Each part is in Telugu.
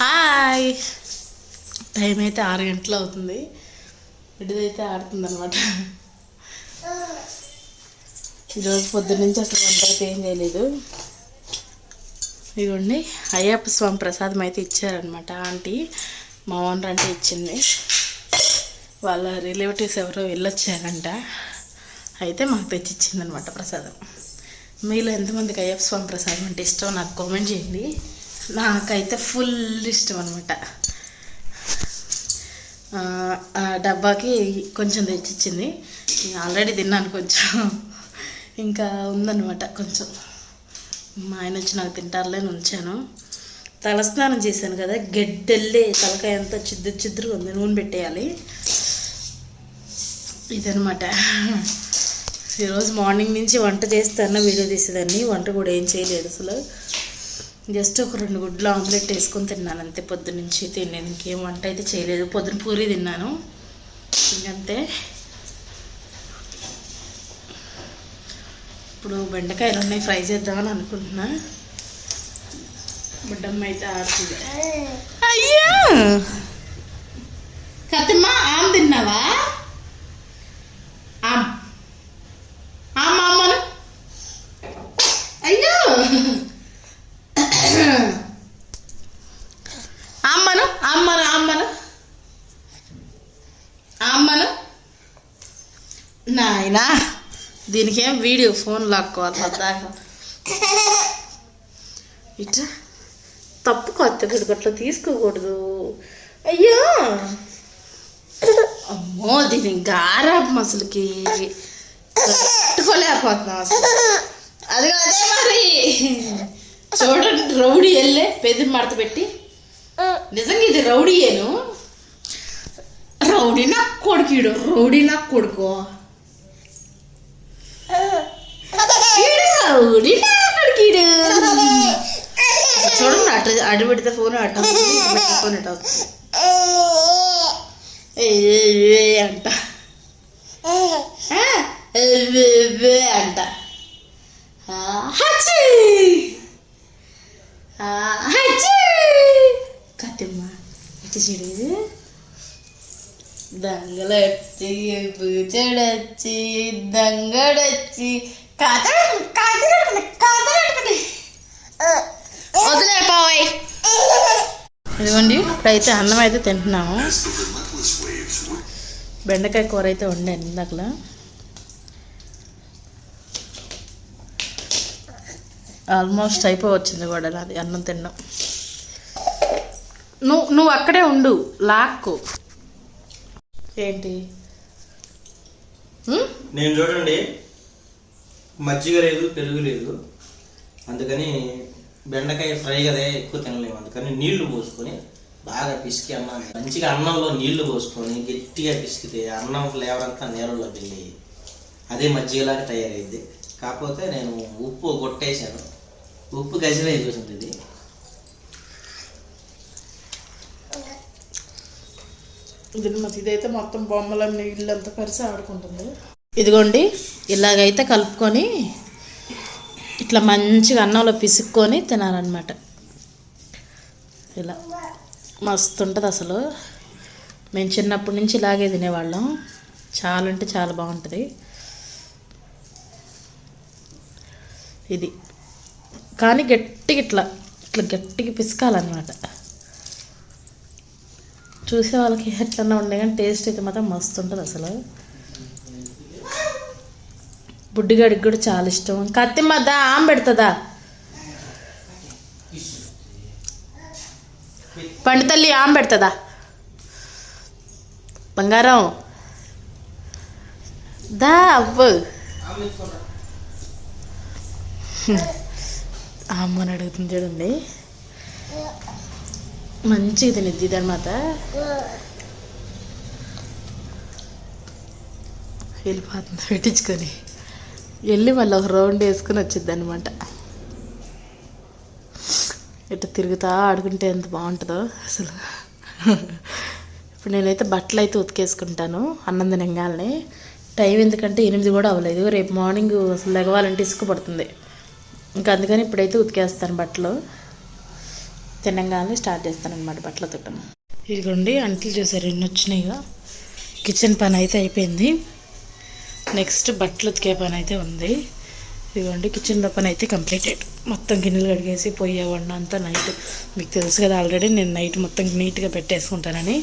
హాయ్. టైం అయితే ఆరు గంటలు అవుతుంది. విడుదైతే ఆడుతుంది అనమాట ఈరోజు పొద్దున్నుంచి అసలు వంట అయితే ఏం చేయలేదు. ఇదిగోండి అయ్యప్ప స్వామి ప్రసాదం అయితే ఇచ్చారనమాట ఆంటీ మా ఓనర్ అంటే ఇచ్చింది. వాళ్ళ రిలేటివ్స్ ఎవరో వెళ్ళొచ్చారంట. అయితే మాకు తెచ్చిచ్చిందనమాట ప్రసాదం. మీలో ఎంతమందికి అయ్యప్ప స్వామి ప్రసాదం అంటే ఇష్టం? నాకు కామెంట్ చేయండి. నాకైతే ఫుల్ ఇష్టం అనమాట ఆ డబ్బాకి కొంచెం తెచ్చిచ్చింది. ఆల్రెడీ తిన్నాను కొంచెం. ఇంకా ఉందన్నమాట కొంచెం. మా ఆయన వచ్చి నాకు తింటారులే అని ఉంచాను. తలస్నానం చేశాను కదా గెడ్డెల్లే తలకాయ అంతా చిద్దురు చిద్దురుగా ఉంది. నూనె పెట్టేయాలి. ఇదనమాట ఈరోజు మార్నింగ్ నుంచి వంట చేస్తాను వీడియో తీసేదాన్ని. వంట కూడా ఏం చేయలేదు అసలు. జస్ట్ ఒక రెండు గుడ్లు ఆమ్లెట్ వేసుకొని తిన్నాను అంతే. పొద్దున్న నుంచి తిన్నాను ఇంకేం వంట అయితే చేయలేదు. పొద్దున పూరి తిన్నాను. ఇంకంతే. ఇప్పుడు బెండకాయలు ఉన్నాయి ఫ్రై చేద్దామని అనుకుంటున్నా. బుడ్డమ్మ అయితే ఆడుతుంది. అయ్యా కతిమ్మ ఆమ్ తిన్నావా ఆమ్ ఆమ్ అమ్మను అయ్యో అమ్మను అమ్మను అమ్మను అమ్మను నాయనా దీనికి ఏం వీడియో ఫోన్ లాక్కోవాలి పద్దాక ఇట్లా తప్పు కొత్త అట్లా తీసుకోకూడదు. అయ్యో! అమ్మో దీని గారాబం అసలుకి. పట్టుకోలేకపోతున్నాం అసలు. అది అదే మరి. చూడండి రౌడీ వెళ్ళే పెద్ద మడత పెట్టి. నిజంగా ఇది రౌడీయేను? రౌడీ నా కొడుకుడు రౌడీ నా కొడుకో ఈడు రౌడీ నా కొడుకుడు చూడండి అటు అటు పెడితే ఫోన్ అటు అవుతుంది, ఇటు పెడితే ఫోన్ అటు అవుతుంది ఏ, ఏ, ఏ అంట ఆ, ఏ, ఏ, ఏ అంట ఆ, హచ్చి ఆ, హచ్చి కట్టమ్మా ఇటు చూడు ఇది దంగలొచ్చి పూచడొచ్చి దంగడొచ్చి కథ కథ కథ వదిలే పోయ్. ఇదిగోండి ఇప్పుడైతే అన్నం అయితే తింటున్నాము. బెండకాయ కూర అయితే వండాను ఇందాకలా. ఆల్మోస్ట్ అయిపోవచ్చింది కూడా నాది అన్నం తినడం. నువ్వు నువ్వు అక్కడే ఉండు లాక్కు. ఏంటి? నేను చూడండి మజ్జిగ లేదు పెరుగు లేదు. అందుకని బెండకాయ ఫ్రై కదా ఎక్కువ తినలేము అందుకని నీళ్ళు పోసుకొని బాగా పిసికి అన్నం మంచిగా అన్నంలో నీళ్ళు పోసుకొని గట్టిగా పిసికితే అన్నం ఫ్లేవర్ అంతా నీళ్ళలోకి వెళ్ళి అదే మజ్జిగలాగా తయారైంది కాకపోతే నేను ఉప్పు కొట్టేశాను. ఉప్పు గజిలో అయిపోతుంది ఇది. ఇదైతే మొత్తం బొమ్మలన్నీ ఇల్లంతా కలిసి ఆడుకుంటుంది. ఇదిగోండి ఇలాగైతే కలుపుకొని ఇట్లా మంచిగా అన్నంలో పిసుక్కొని తినాలన్నమాట. ఇలా మస్తు ఉంటుంది అసలు. మేము చిన్నప్పటి నుంచి ఇలాగే తినేవాళ్ళం. చాలా అంటే చాలా బాగుంటుంది. ఇది. కానీ గట్టిగా ఇట్లా ఇట్లా గట్టిగా పిసకాలన్నమాట. చూసే వాళ్ళకి ఎట్లన్నా ఉండే కానీ టేస్ట్ అయితే మాత్రం మస్తు ఉంటుంది అసలు. బుడ్డిగాడికి కూడా చాలా ఇష్టం. కత్తి మద్ద ఆమె పెడుతుందా? పండు తల్లి ఆమె పెడుతుందా? బంగారం. దా అవ్వు. అమ్మని అడుగుతుంది చూడండి. మంచిగా తినిద్ది తర్వాత. వెళ్ళిపోతుంది పెట్టించుకొని. వెళ్ళి మళ్ళీ ఒక రౌండ్ వేసుకుని వచ్చింది అనమాట ఇట్లా తిరుగుతా ఆడుకుంటే ఎంత బాగుంటుందో అసలు. ఇప్పుడు నేనైతే బట్టలు అయితే ఉతికేసుకుంటాను అన్నం తినగానే టైం ఎందుకంటే ఎనిమిది కూడా అవ్వలేదు. రేపు మార్నింగ్ అసలు లెగవాలంటే ఇసుక పడుతుంది. ఇంకా అందుకని ఇప్పుడైతే ఉతికేస్తాను బట్టలు. తినగానే స్టార్ట్ చేస్తాను అనమాట బట్టలు ఉతకడం ఇదిగోండి అంట్లు చూసారు ఎన్ని వచ్చినాయిగా. కిచెన్ పని అయితే అయిపోయింది. నెక్స్ట్ బట్టలు ఉతికే పని అయితే ఉంది. ఇదిగోండి కిచెన్లో పని అయితే కంప్లీటెడ్ మొత్తం గిన్నెలు కడిగేసి పొయ్యి వండ అంతా నైట్ మీకు తెలుసు కదా ఆల్రెడీ నేను నైట్ మొత్తం నీట్గా పెట్టేసుకుంటానని.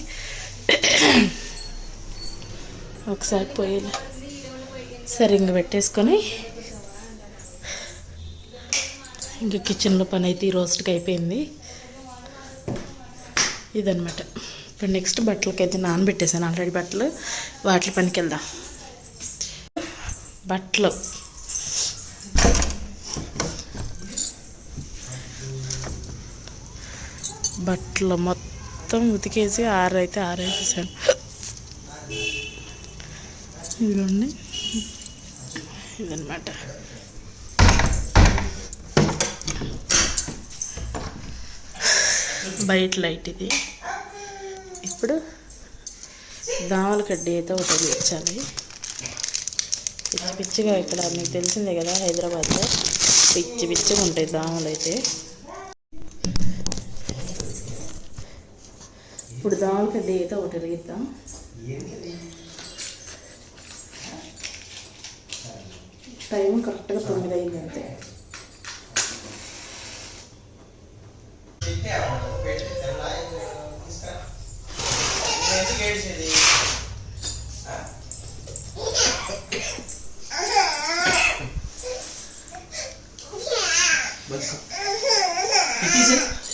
ఒకసారి పొయ్యి సరిగ్గా పెట్టేసుకొని ఇంకా కిచెన్లో పని అయితే ఈ రోజుకి అయిపోయింది. ఇదనమాట ఇప్పుడు నెక్స్ట్ బట్టలకి అయితే నానబెట్టేసాను ఆల్రెడీ బట్టలు వాటి పనికి వెళ్దాం. బట్టలు. బట్టలు మొత్తం ఉతికేసి ఆరైతే ఆరేసేసాను. ఇదిగోండి. ఇదనమాట బయట లైట్ ఇది. ఇప్పుడు దామల కడ్డీ అయితే ఒకటి వెలిగించాలి పిచ్చి పిచ్చిగా ఇక్కడ మీకు తెలిసిందే కదా హైదరాబాద్లో. పిచ్చి పిచ్చిగా ఉంటాయి దామలు అయితే. ఇప్పుడు దామల పెద్ద అయితే ఒకటి వెలిగిద్దాం. టైం కరెక్ట్గా తొమ్మిది అయింది అంతే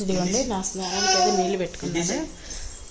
ఇదిగోండి నా స్నానానికి అయితే నీళ్ళు పెట్టుకున్నాను.